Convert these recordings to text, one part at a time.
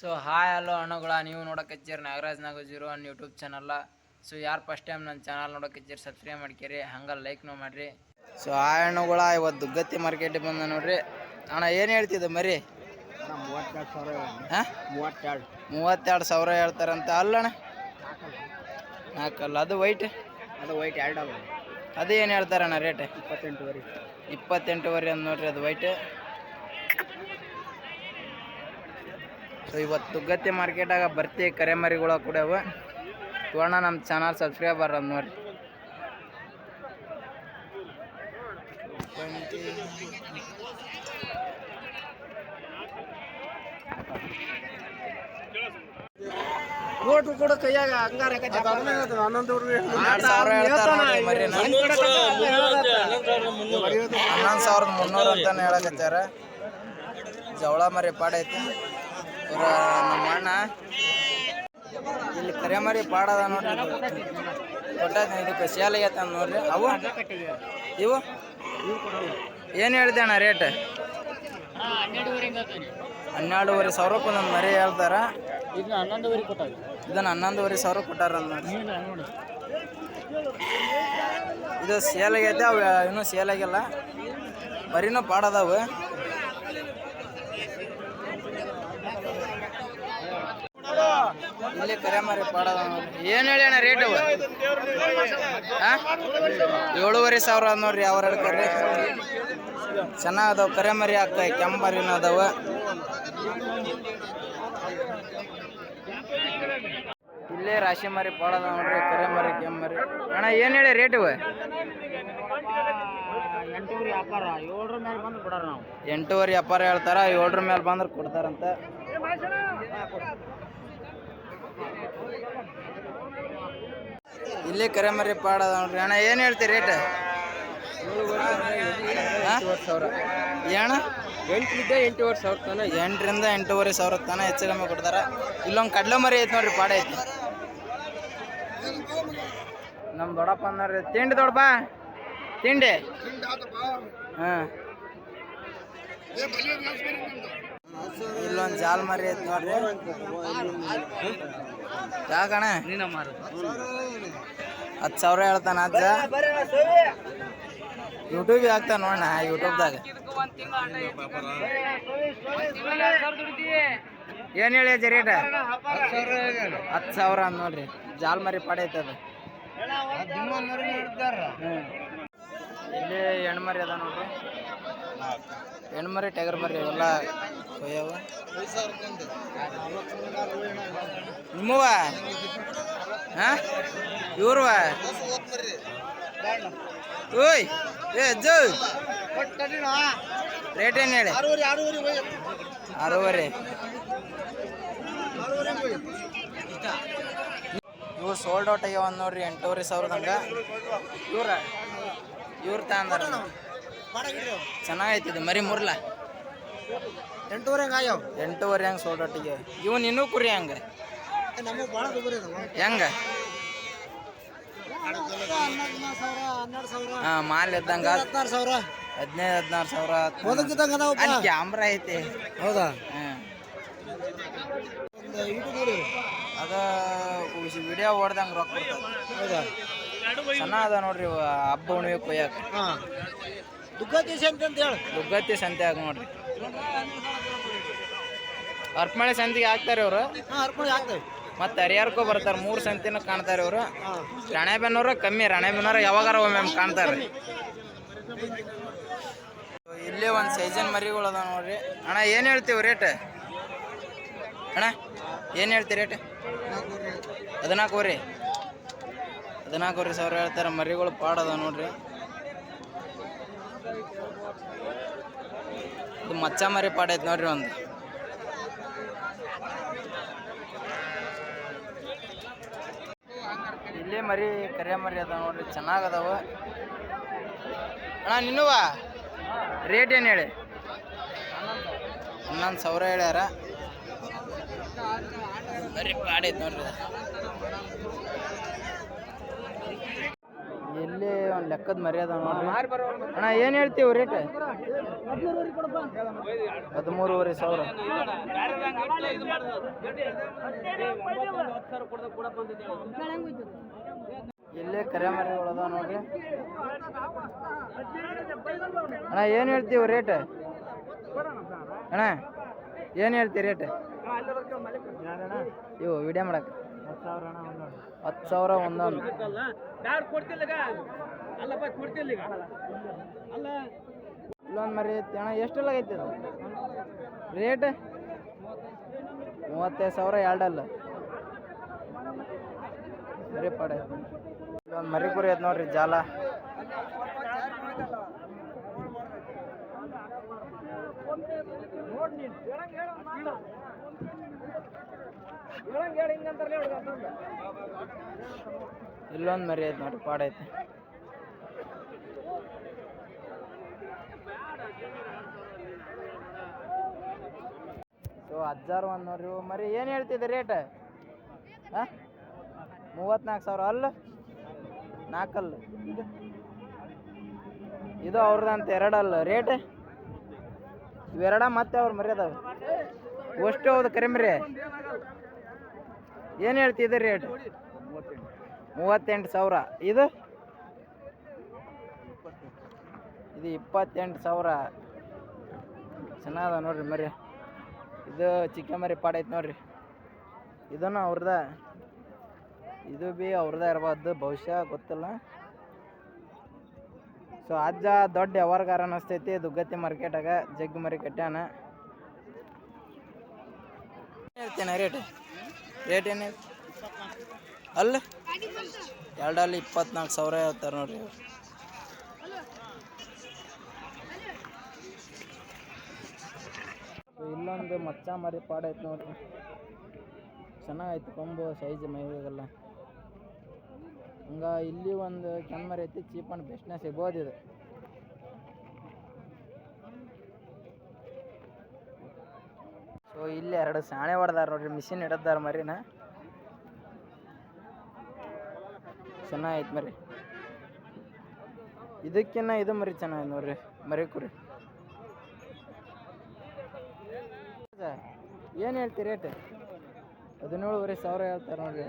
So hi hello ಅಣ್ಣಗಳ. ನೀವು ನೋಡಕತ್ತೀರಿ ನಾಗರಾಜ್ ನಾಗಜೀರೋ ಅನ್ನ ಯೂಟ್ಯೂಬ್ ಚಾನಲ್ಲ. ಸೊ ಯಾರು ಫಸ್ಟ್ ಟೈಮ್ ನನ್ನ ಚಾನಲ್ ನೋಡಕತ್ತೀರಿ ಸಬ್ಸ್ಕ್ರೈಬ್ ಮಾಡ್ಕೇರಿ ಹಂಗೆ ಲೈಕ್ನು ಮಾಡಿರಿ. ಸೊ ಹಾಯ್ ಅಣ್ಣಗಳ. ಇವತ್ತು ದುಗ್ಗತ್ತಿ ಮಾರ್ಕೆಟಿಗೆ ಬಂದ ನೋಡ್ರಿ. ಅಣ್ಣ ಏನು ಹೇಳ್ತಿದ್ದೆ ಮರಿ? ಮೂವತ್ತೆರಡು ಮೂವತ್ತೆರಡು. ಸಾವಿರ ಹೇಳ್ತಾರಂತ. ಅಲ್ಲಣ್ಣ ನಾಲ್ಕಲ್ಲ ಅದು ವೈಟ್ ಅದು ವೈಟ್ ಎರಡು ಅಲ್ಲ ಅದು ಏನು ಹೇಳ್ತಾರಣ್ಣ ರೇಟ್ ಇಪ್ಪತ್ತೆಂಟುವರೆ. ಇಪ್ಪತ್ತೆಂಟುವರೆ ಅಂತ ನೋಡ್ರಿ ಅದು ವೈಟ್ ಸೊ ಇವತ್ತು ತುಗ್ಗತ್ತಿ ಮಾರ್ಕೆಟಾಗ ಬರ್ತಿ ಕರೆ ಮರಿಗಳು ಕೂಡ ಅವ ತೋಣ ನಮ್ಮ ಚಾನಲ್ ಸಬ್ಸ್ಕ್ರೈಬರ್ ಅದ್ ನೋಡ್ರಿ. ಕೊಡು ಕೈಯಾಗ ಹಂಗಾರ ಹನ್ನೊಂದು ಸಾವಿರದ ಮುನ್ನೂರು. ಅಂತಾನೆ ಹೇಳಕತ್ತಾರ. ಜವಳ ಮರಿ ಪಾಡ ಐತಿ ಇವ್ರ ನಮ್ಮ ಅಣ್ಣ ಇಲ್ಲಿ ಕರೆ ಮರಿ ಪಾಡದ ನೋಡ್ರಿ ಕೊಟ್ಟ ಇದಕ್ಕೆ ಸೇಲ್ ಆಗೈತೆ ನೋಡ್ರಿ. ಅವು? ಇವು? ಏನು ಹೇಳಿದೆ ಅಣ್ಣ ರೇಟ್ ಹನ್ನೆರಡುವರೆ ಸಾವಿರ ರೂಪಾಯಿ ನಮ್ಮ ಮರಿ ಹೇಳ್ತಾರ. ಇದನ್ನ ಹನ್ನೊಂದುವರೆ ಇದನ್ನ ಹನ್ನೊಂದುವರೆ ಸಾವಿರ ಕೊಟ್ಟಾರ ಇದು ಸೇಲ್ ಆಗೈತೆ, ಅವು ಇನ್ನೂ ಸೇಲ್ ಆಗಿಲ್ಲ. ಬರೀನೂ ಪಾಡದಾವು ಇಲ್ಲಿ ಕರೆ ಮರಿ ಪಾಡದ ಏನು ಹೇಳಿ ಅಣ್ಣ ರೇಟ್ ಅವು? ಏಳುವರೆ ಸಾವಿರ ನೋಡ್ರಿ, ಅವ್ರ ಕರೆ. ಚೆನ್ನಾಗ್ ಅದಾವ ಕರೆ ಮರಿ ಆಗ್ತಾವ ಕೆಂಬರಿನ ಅದಾವ. ಇಲ್ಲೇ ರಾಶಿ ಮರಿ ಪಾಡದ ನೋಡ್ರಿ, ಕರೆ ಮರಿ ಕೆಮ್ಮರಿ ಅಣ್ಣ, ಏನು ಹೇಳಿ ರೇಟ್ ಇವ ಎಂಟೂವರೆ ವ್ಯಾಪಾರ ಏಳರ ಮೇಲೆ ಬಂದು ಬಿಡೋರು ನಾವು ಎಂಟೂವರೆ ವ್ಯಾಪಾರ ಹೇಳ್ತಾರ ಏಳರ ಮೇಲೆ ಬಂದ್ರೆ ಕೊಡ್ತಾರಂತ. ಇಲ್ಲಿ ಕರೆ ಮರಿ ಪಾಡ ನೋಡ್ರಿ. ಅಣ್ಣ, ಏನು ಹೇಳ್ತಿ ರೇಟ್ ಏಣ ಎಂಟರಿಂದ ಎಂಟೂವರೆ ಸಾವಿರ ತನ ಎಂಟರಿಂದ ಎಂಟೂವರೆ ಸಾವಿರ ತನ ಹೆಚ್ಚು ಕಮ್ಮಿ ಕೊಡ್ತಾರ. ಇಲ್ಲೊಂದು ಕಡಲೆ ಮರಿ ಐತಿ ನೋಡ್ರಿ, ಪಾಡ ಐತಿ. ನಮ್ಮ ದೊಡ್ಡಪ್ಪ ಅಂದ್ರಿ ತಿಂಡಿ ದೊಡ್ಡಪ್ಪ? ತಿಂಡಿ? ಹಾಂ. ಇಲ್ಲೊಂದು ಜಾಲ್ ಮರಿ ಐತಿ ನೋಡ್ರಿ. ಯಾಕಣ ಹತ್ತು ಸಾವಿರ ಹೇಳ್ತಾನ ಅಜ್ಜ. ಯೂಟ್ಯೂಬ್ ಹಾಕ್ತಾನ ನೋಡಣ ಯೂಟ್ಯೂಬ್ದಾಗ ಏನು ಹೇಳಿ ಅಜ್ಜ ರೇಟ ಹತ್ತು ಸಾವಿರ ಅಂದ್ ನೋಡ್ರಿ. ಜಾಲ್ ಮರಿ ಪಡೈತೆ ಅದು ಹ್ಮ್. ಇಲ್ಲಿ ಹೆಣ್ಮರಿ ಅದ ನೋಡ್ರಿ. ಹೆಣ್ಮರಿ, ಟೈಗರ್ ಮರಿ ಎಲ್ಲ ನಿಮ್ಮವ ಇವ್ರವ ಓಯ್, ಏ ರೇಟ್ ಏನು ಹೇಳಿ? ಆರೂವರೆ. ಇವು ಸೋಲ್ಡ್ ಔಟ್ ಆಗ್ಯಾವ ನೋಡ್ರಿ, ಎಂಟೂವರೆ ಸಾವಿರದಂಗ. ಇವ್ರ? ಇವ್ರ ತಗೊಂಡಾರ ಚೆನ್ನಾಗೈತಿ ಇದು ಮರಿ ಮುರ್ಲ. ಎಂಟೂವರೆ ಹಂಗೆ ಆಗ್ಯಾವ. ಎಂಟೂವರೆ ಹಂಗೆ ಆಗ್ಯಾವ ಇವನ್ ಇನ್ನೂ ಕುರಿ ಹಂಗ. ನಮಗೆ ಭಾಳ ದುಬಾರಿ ಅದಾವ ಹೆಂಗ? ಹಾ ಮಾಲ್ ಇದ್ದಂಗ ಹದಿನಾರು ಸಾವಿರ. ಹದಿನೈದು ಹದಿನಾರು ಸಾವಿರ ಅದಾವಪ್ಪ. ಅಲ್ಲಿ ಕ್ಯಾಮ್ರಾ ಐತಿ. ಹೌದಾ? ಅದ ವಿಡಿಯೋ ಓಡ್ದಂಗೆ ರೊಕ್ಕ ಹೌದಾ? ಅದ ನೋಡ್ರಿ ಇವ ಹಬ್ಬ ಹುಣ್ಣಿಮೆ ಕೊಯ್ಯಾಕ. ಹಾಂ. ದುಗ್ಗತಿ ಸಂತೆ ಅಂತ ಹೇಳು. ದುಗ್ಗತ್ತಿ ಸಂತೆ ಆಗ ನೋಡ್ರಿ. ಅರ್ಪಮಳೆ ಸಂತಿಗೆ ಹಾಕ್ತಾರೆ ಇವರು. ಹಾಂ ಹರ್ಕೊಂಡು ಹಾಕ್ತೇವೆ. ಮತ್ತೆ ಹರಿಹರಕ್ಕೂ ಬರ್ತಾರೆ ಮೂರು ಸಂತಿನ ಕಾಣ್ತಾರೆ ಅವರು ಹಾಂ. ಕಮ್ಮಿ ರಾಣೆಬೆನ್ನೂರು ಯಾವಾಗಾರ ಒಮ್ಮೆ ಕಾಣ್ತಾರೆ. ಇಲ್ಲೇ ಒಂದು ಸೈಜನ್ ಮರಿಗಳು ಅದಾವ ನೋಡ್ರಿ. ಅಣ್ಣ ಏನು ಹೇಳ್ತೀವಿ ರೇಟ್ ಅಣ್ಣ ಏನು ಹೇಳ್ತೀವಿ ರೇಟ್ ಹದಿನಾಲ್ಕೂವರೆ. ಹದಿನಾಲ್ಕೂವರೆ ಸಾವಿರ ಹೇಳ್ತಾರೆ, ಮರಿಗಳು ಪಾಡದ ನೋಡ್ರಿ. ಇದು ಮಚ್ಚ ಮರಿ ಪಾಡೈತೆ ನೋಡ್ರಿ ಒಂದು. ಇಲ್ಲೇ ಮರಿ, ಕರಿಯ ಮರಿ ಅದ ನೋಡ್ರಿ, ಚೆನ್ನಾಗ್ ಅದಾವ. ಅಣ್ಣ, ನಿನ್ನುವ? ರೇಟ್ ಏನು ಹೇಳಿ? ಹನ್ನೊಂದು ಸಾವಿರ ಹೇಳ್ಯಾರ. ಮರಿ ಪಾಡೈತೆ ನೋಡ್ರಿ. ಒಂದು ಲೆಕ್ಕದ ಮರ್ಯಾದ ನೋಡ್ರಿ ಅಣ್ಣ ಏನು ಹೇಳ್ತೀವಿ ರೇಟ್ ಹದಿಮೂರುವರೆ ಸಾವಿರ. ಇಲ್ಲೇ ಕರೆ ಮರಿಗಳದ ನೋಡ್ರಿ. ಅಣ್ಣ ಏನು ಹೇಳ್ತೀವಿ ರೇಟ್ ಅಣ್ಣ ಏನು ಹೇಳ್ತೀವಿ ರೇಟ್ ಇವು ವಿಡಿಯೋ ಮಾಡಕ್ಕೆ ಹತ್ತು ಸಾವಿರ ಒಂದೊಂದು ಇಲ್ಲೊಂದು ಮರಿ ಐತಿ ಅಣ್ಣ ಎಷ್ಟು ಐತಿ ಅದು? ರೇಟ್? ಮೂವತ್ತೈದು ಸಾವಿರ ಎರಡಲ್ಲ ಮರಿ ಪಾಡ ಐತಿ ಇಲ್ಲೊಂದು ಮರಿ ಕುರಿ ಐತೆ ನೋಡ್ರಿ ಜಾಲ. ಇಲ್ಲೊಂದು ಮರಿ ಐತೆ ನೋಡಿ ಪಾಡೈತೆ ಸೊ ಹಜಾರ್ ಒಂದು ನೋಡ್ರಿ ಮರಿ ಏನು ಹೇಳ್ತಿದ್ದೆ ರೇಟ್? ಮೂವತ್ನಾಲ್ಕು ಸಾವಿರ ಅಲ್ಲ ನಾಲ್ಕಲ್ಲ ಇದು ಇದು ಅವ್ರದಂತ ಎರಡಲ್ಲ. ರೇಟ್? ಇವೆರಡ ಮತ್ತೆ ಅವ್ರ ಮರಿ ಅಷ್ಟು ಹೌದು ಕರಿಮ್ರಿ. ಮರಿ ಏನು ಹೇಳ್ತಿದ್ದೆ ರೇಟ್ ಮೂವತ್ತೆಂಟು ಸಾವಿರ. ಇದು? ಇದು ಇಪ್ಪತ್ತೆಂಟು ಸಾವಿರ. ಚೆನ್ನಾಗದ ನೋಡ್ರಿ ಮರಿ. ಇದು ಚಿಕ್ಕ ಮರಿ ಪಾಡ ಐತೆ ನೋಡ್ರಿ. ಇದನ್ನು ಅವ್ರದ, ಇದು ಬಿ ಅವ್ರದ ಇರಬಾರ್ದು ಬಹುಶಃ ಗೊತ್ತಿಲ್ಲ. ಸೊ ಅಜ್ಜ ದೊಡ್ಡ ವ್ಯವಹಾರಗಾರ ಅನ್ನಿಸ್ತೈತಿ ದುಗ್ಗತ್ತಿ ಮಾರ್ಕೆಟಾಗ ಜಗ್ಗಿ ಮರಿ ಕಟ್ಟ್ಯಾನ ಹೇಳ್ತೇನೆ ರೇಟ್ ರೇಟ್ ಏನು ಅಲ್ಲ. ಎರಡಲ್ಲಿ ಇಪ್ಪತ್ನಾಲ್ಕು ಸಾವಿರ ಹೇಳ್ತಾರೆ ನೋಡ್ರಿ ಇಲ್ಲೊಂದು ಮಚ್ಚ ಮರಿ ಪಾಡೈತೆ ನೋಡ್ರಿ. ಚೆನ್ನಾಗೈತೆ ಕೊಂಬು, ಸೈಜ್ ಮೈಗೆಲ್ಲ. ಹಂಗ ಇಲ್ಲಿ ಒಂದು ಕೆಮ್ಮರಿ ಐತಿ, ಚೀಪ್ ಆ್ಯಂಡ್ ಬೆಸ್ಟ್ನೇ ಸಿಗ್ಬೋದು ಸೊ ಇಲ್ಲಿ ಎರಡು ಸಾಣೆ ಹೊಡೆದಾರ ನೋಡ್ರಿ ಮಿಷಿನ್ ಹಿಡದಾರ ಮರಿನ. ಚೆನ್ನಾಗೈತೆ ಮರಿ. ಇದಕ್ಕಿನ್ನ ಇದು ಮರಿ ಚೆನ್ನಾಗಿ ನೋಡ್ರಿ ಮರಿ ಕುರಿ. ಏನು ಹೇಳ್ತೀರಿ ರೇಟ್ ಹದಿನೇಳುವರೆ ಸಾವಿರ ಹೇಳ್ತಾರೆ ನೋಡ್ರಿ.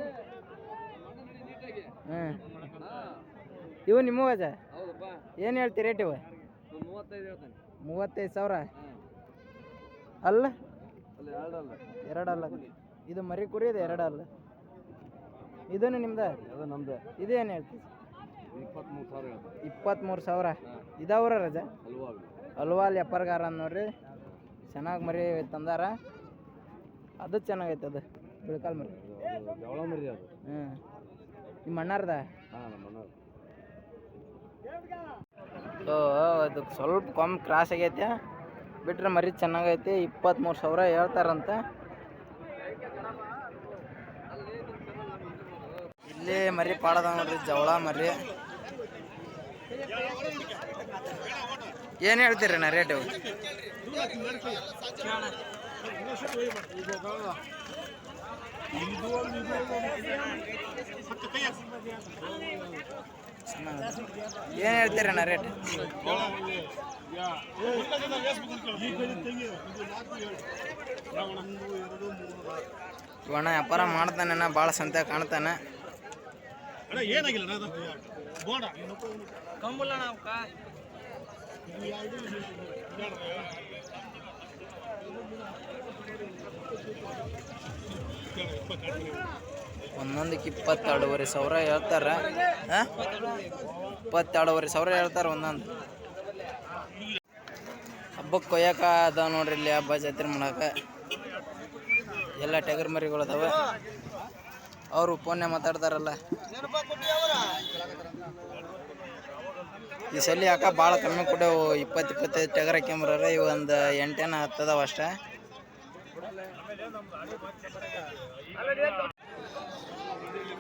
ಹ್ಞೂ ಇವು ನಿಮ್ಮ ಅಜ ಏನು ಹೇಳ್ತೀರಿ ರೇಟ್ ಇವು? ಮೂವತ್ತೈದು ಸಾವಿರ? ಅಲ್ಲ. ಎರಡಲ್ಲ. ಇದು ಮರಿ ಕುರಿ ಇದು ಎರಡಲ್ಲ. ಇದನ್ನು ನಿಮ್ದ? ಅದು ನಮ್ದು. ಇದೇನು ಹೇಳ್ತೀವಿ ಇಪ್ಪತ್ತ್ಮೂರು ಸಾವಿರ ಇಪ್ಪತ್ತ್ಮೂರು ಸಾವಿರ? ಇದಾವ್ರ ರಜಾ? ಅಲ್ವಾ ಅಲ್ವಾ ಅಲ್ಲಿ ನೋಡ್ರಿ. ಚೆನ್ನಾಗಿ ಮರಿ ತಂದಾರ. ಅದು ಚೆನ್ನಾಗೈತೆ ಅದು. ಬಿಳ್ಕಾಲ್ ಮರಿ. ಮರಿ ಅದು. ಹ್ಞೂ ನಿಮ್ಮ ಅಣ್ಣಾರ್ದ? ಸೊ ಅದಕ್ಕೆ ಸ್ವಲ್ಪ ಕಮ್ಮಿ ಕ್ರಾಸ್ ಆಗೈತೆ. ಬಿಟ್ರೆ ಮರಿ ಚೆನ್ನಾಗೈತಿ ಇಪ್ಪತ್ತ್ಮೂರು ಸಾವಿರ ಹೇಳ್ತಾರಂತೆ. ಇಲ್ಲಿ ಮರಿ ಪಾಡದ ನೋಡ್ರಿ, ಜವಳ ಮರಿ. ಏನು ಹೇಳ್ತೀರಿ ನಾ ರೇಟು? ಏನು ಹೇಳ್ತೀರಿ ನಾ ರೇಟ್ ಇವಣ್ಣ ವ್ಯಾಪಾರ ಮಾಡ್ತಾನೆ ಭಾಳ ಸಂತೆ ಕಾಣ್ತಾನೆ ಒಂದೊಂದಕ್ಕೆ ಇಪ್ಪತ್ತೆರಡುವರೆ ಸಾವಿರ ಹೇಳ್ತಾರ. ಇಪ್ಪತ್ತೆರಡೂವರೆ ಇಪ್ಪತ್ತೆರಡುವರೆ ಸಾವಿರ ಹೇಳ್ತಾರ ಒಂದೊಂದು. ಹಬ್ಬಕ್ಕೆ ಕೊಯ್ಯಕ ಅದಾವ ನೋಡ್ರಿ ಇಲ್ಲಿ ಹಬ್ಬ ಜಾತ್ರೆ ಮಾಡಕ. ಎಲ್ಲ ಟಗರ್ ಮರಿಗಳು ಅದಾವ. ಅವರು ಫೋನ್ಯಾಗ ಮಾತಾಡ್ತಾರಲ್ಲ. ಈ ಸಲ ಯಾಕೆ ಭಾಳ ಕಮ್ಮಿ ಕೊಟ್ಟವು ಇಪ್ಪತ್ತು ಇಪ್ಪತ್ತೈದು ಟಗರ್ ಹಾಕ್ಯಂಬ್ರ ಇವು ಒಂದು ಎಂಟೇನ ಹತ್ತದವ ಅಷ್ಟ.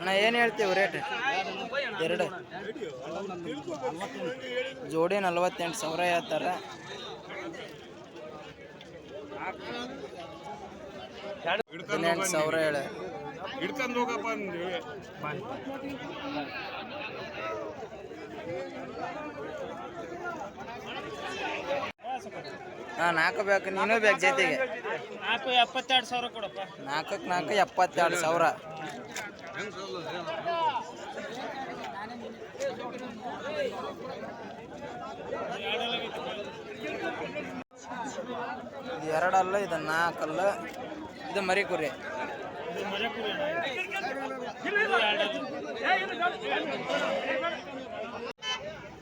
ಅಣ್ಣ ಏನು ಹೇಳ್ತೀವಿ ರೇಟ್ ಎರಡು. ಜೋಡಿ ನಲ್ವತ್ತೆಂಟು ಸಾವಿರ ಹೇಳ್ತಾರ. ಹದಿನೆಂಟು ಸಾವಿರ ಹೇಳ. ಹಿಡ್ಕೊಂಡು ಹೋಗಪ್ಪ ಹಾಂ ನಾಲ್ಕು ಬೇಕು ನೀನು ಬೇಕು ಜೊತೆಗೆ. ನಾಲ್ಕು ಎಪ್ಪತ್ತೆರಡು ಸಾವಿರ ಕೊಡಪ್ಪ. ನಾಲ್ಕಕ್ಕೆ ನಾಲ್ಕು ಎಪ್ಪತ್ತೆರಡು ಸಾವಿರ. ಇದು ಎರಡಲ್ಲ, ಇದು ನಾಲ್ಕಲ್ಲ. ಇದು ಮರಿ ಕುರಿ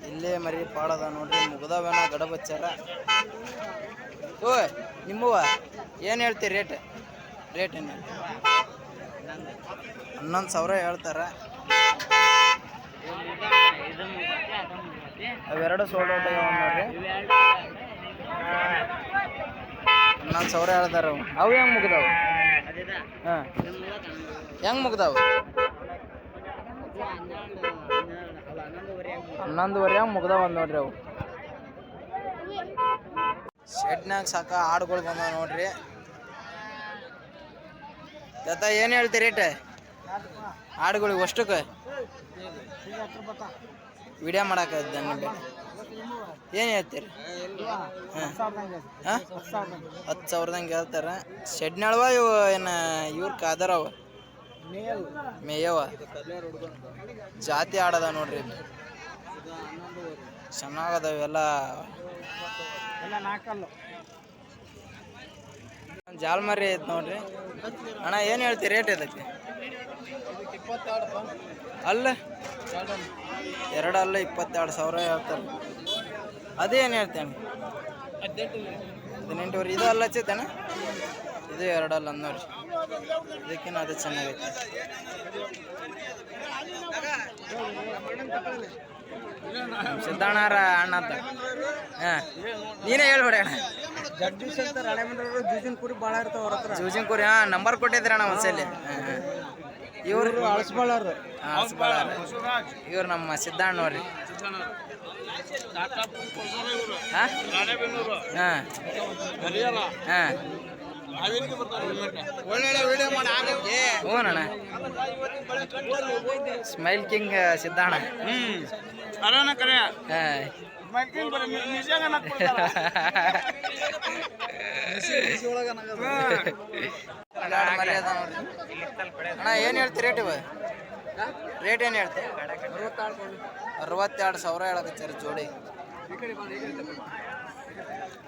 ಇಲ್ಲೇ ಮರಿ ಪಾಡದ ನೋಡ್ರಿ, ಮುಗ್ದವೇನ ಗಡ ಬಚ್ಚಾರ ಓ ನಿಮ್ಮವ ಏನು ಹೇಳ್ತೀರಿ ರೇಟ್ ರೇಟ್ ಏನು ಹನ್ನೊಂದು ಸಾವಿರ ಹೇಳ್ತಾರೆ. ಅವೆರಡು ಸೋಲ್ಡ್ ಔಟ್ ಆಗ್ಯಾವ ನೋಡ್ರಿ ಹನ್ನೊಂದು ಸಾವಿರ ಹೇಳ್ತಾರ ಅವು. ಅವು ಹೆಂಗೆ ಮುಗ್ದಾವ? ಹಾಂ. ಹೆಂಗೆ ಮುಗ್ದಾವ? ಹನ್ನೊಂದುವರೆ ಹಂಗೆ ಮುಗ್ದಾವ ನೋಡ್ರಿ ಅವು. ಶೆಡ್ನಾಗ ಸಾಕ ಆಡುಗಳು ಬಂದಾವ ನೋಡ್ರಿ. ತಾತ ಏನು ಹೇಳ್ತೀರಿ ರೇಟ್ ಹಾಡುಗಳಿಗೆ ಅಷ್ಟಕ್ಕೆ? ವಿಡಿಯೋ ಮಾಡಕ್ಕೆ ಏನು ಹೇಳ್ತೀರಿ? ಹತ್ತು ಸಾವಿರದಂಗೆ ಹೇಳ್ತಾರ. ಶೆಡ್ನಳವ, ಇವು ಏನು ಇವ್ರ ಕಾದರವ ಮೇಯವ. ಜಾತಿ ಆಡದ ನೋಡ್ರಿ ಚೆನ್ನಾಗದ ಇವೆಲ್ಲ. ಒಂದ್ ಜಾಲ್ಮರಿ ಐತೆ ನೋಡ್ರಿ. ಅಣ್ಣ, ಏನು ಹೇಳ್ತೀರಿ ರೇಟ್ ಇದಕ್ಕೆ? ಅಲ್ಲ, ಎರಡು ಅಲ್ಲ ಇಪ್ಪತ್ತೆರಡು ಸಾವಿರ ಹೇಳ್ತಾರೆ. ಅದೇನು ಹೇಳ್ತೇನೆ ಹದಿನೆಂಟುವರೆ ಇದು ಅಲ್ಲ ಹಚ್ಚೈತೇನ ಇದು ಎರಡು ಅಲ್ಲ ಅಂದ್ ನೋಡ್ರಿ. ಇದಕ್ಕಿನ್ನ ಅದು ಚೆನ್ನಾಗೈತೆ. ಸಿದ್ದಣ್ಣರ ಅಣ್ಣ ಅಂತ. ಹಾಂ. ನೀನೇ ಹೇಳ್ಬೇಡ ಅಣ್ಣ. ಜಗದೀಶ್ ಅಂತ ರಾಣೆಮಂಡ್ರವರು ಜೂಜಿನ ಕುರಿ ಭಾಳ ಇರ್ತಾವ ಅವ್ರ ಹತ್ರ. ಜೂಜಿಂಗ್ ಕುರಿ ಹಾಂ ನಂಬರ್ ಕೊಟ್ಟಿದ್ರ ಅಣ್ಣ ಒಂದ್ಸಲಿ? ಇವ್ರು ಇವ್ರು ನಮ್ಮ ಸಿದ್ಧಾಣ್ಣ ಹಾಂ? ಹಾಂ. ಹಾಂ. ಹ್ಞೂ ಅಣ್ಣ ಸ್ಮೈಲ್ ಕಿಂಗ್ ಸಿದ್ಧಾಣ್ಣ ಅರಾನ ಕರೆ. ಹಾಂ. ಅಣ್ಣ, ಏನು ಹೇಳ್ತಿ ರೇಟ್ ಇವ? ರೇಟ್ ಏನು ಹೇಳ್ತಿ ಅರವತ್ತೆರಡು ಸಾವಿರ ಹೇಳಕತ್ತೀರಿ ಜೋಡಿ.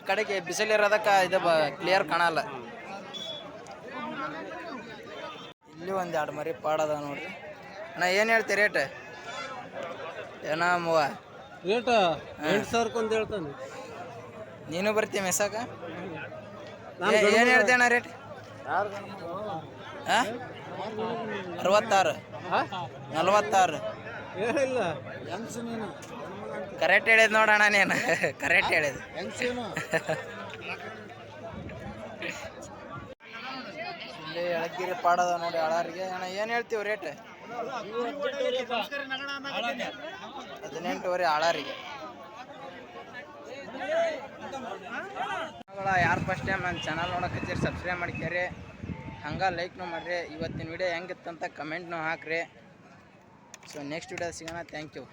ಕಡೆಗೆ ಬಿಸಿಲಿರೋದಕ್ಕೆ ಇದು ಕ್ಲಿಯರ್ ಕಾಣಲ್ಲ. ಇಲ್ಲಿ ಒಂದು ಎರಡು ಮರಿ ಪಾಡದ ನೋಡ್ರಿ. ಅಣ್ಣ, ಏನು ಹೇಳ್ತಿ ರೇಟ್ ಏನ ಮೂವ. ರೇಟ್ ಎಂಟು ಸಾವಿರಕ್ಕೊಂದು ಹೇಳ್ತಾನೆ. ನೀನು ಬರ್ತೀಯ ಮೆಸಾಕ ಏನು ಹೇಳ್ತೀಯ ಅಣ್ಣ ರೇಟ್ ಹಾಂ ಅರವತ್ತಾರು. ನಲ್ವತ್ತಾರು. ಕರೆಕ್ಟ್ ಹೇಳಿದ್ ನೋಡೋಣ ನೀನು. ಕರೆಕ್ಟ್ ಹೇಳಿದ್. ಇಲ್ಲಿ ಎಳಗಿರಿ ಪಾಡದ ನೋಡಿ ಅಳಾರಿಗೆ. ಅಣ್ಣ ಏನು ಹೇಳ್ತೀವಿ ರೇಟ್ ಹದಿನೆಂಟುವರೆ ಆಳಾರಿಗೆ. ಯಾರು ಫಸ್ಟ್ ಟೈಮ್ ನನ್ನ ಚಾನಲ್ ನೋಡಕ್ಕೆ ಸಬ್ಸ್ಕ್ರೈಬ್ ಮಾಡ್ಕ್ಯಾರಿ ಹಂಗೆ ಲೈಕ್ನು ಮಾಡ್ರಿ. ಇವತ್ತಿನ ವಿಡಿಯೋ ಹೆಂಗಿತ್ತಂತ ಕಮೆಂಟ್ನು ಹಾಕ್ರಿ. ಸೊ ನೆಕ್ಸ್ಟ್ ವಿಡಿಯೋ ಸಿಗೋಣ. Thank you